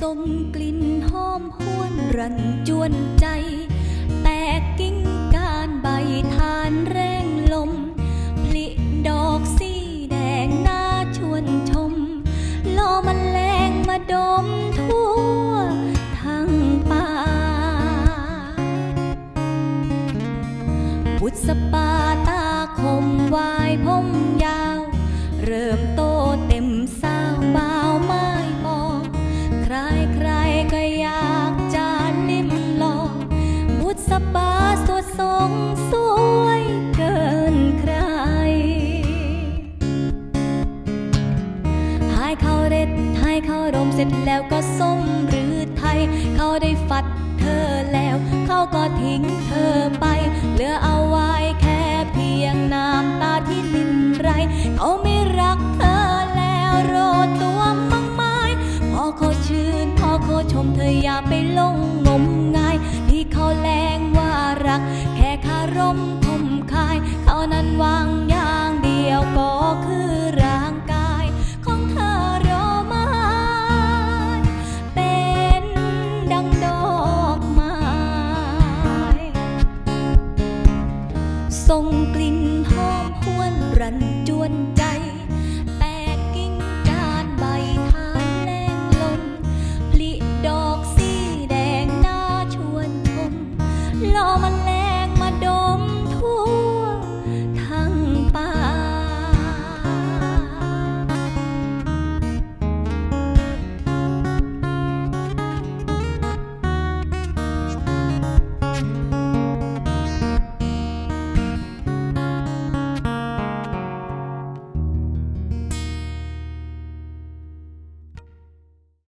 สมกลิ่นหอมหวนรันจวนใจ แตกกิ่งการใบทานแรงลม ผลิดอกสีแดงน่าชวนชมล่อมันแรงมาดมทั่วทั้งป่าบุษปาตาคมวายผม เสร็จแล้วก็ส้มหรือไทย เขาได้ฟัดเธอแล้ว เขาก็ทิ้งเธอไป เหลือเอาไว้แค่เพียงน้ำตาที่ลินไร เขาไม่รักเธอแล้วโรตัวมั่งไม้พอเขาชื่นพอเขาชมเธออย่าไปลงงมงาย ที่เขาแรงว่ารัก แค่คารมคมคาย เขานั้นวาง ส่งกลิ่นหอมหวนรันจวนใจ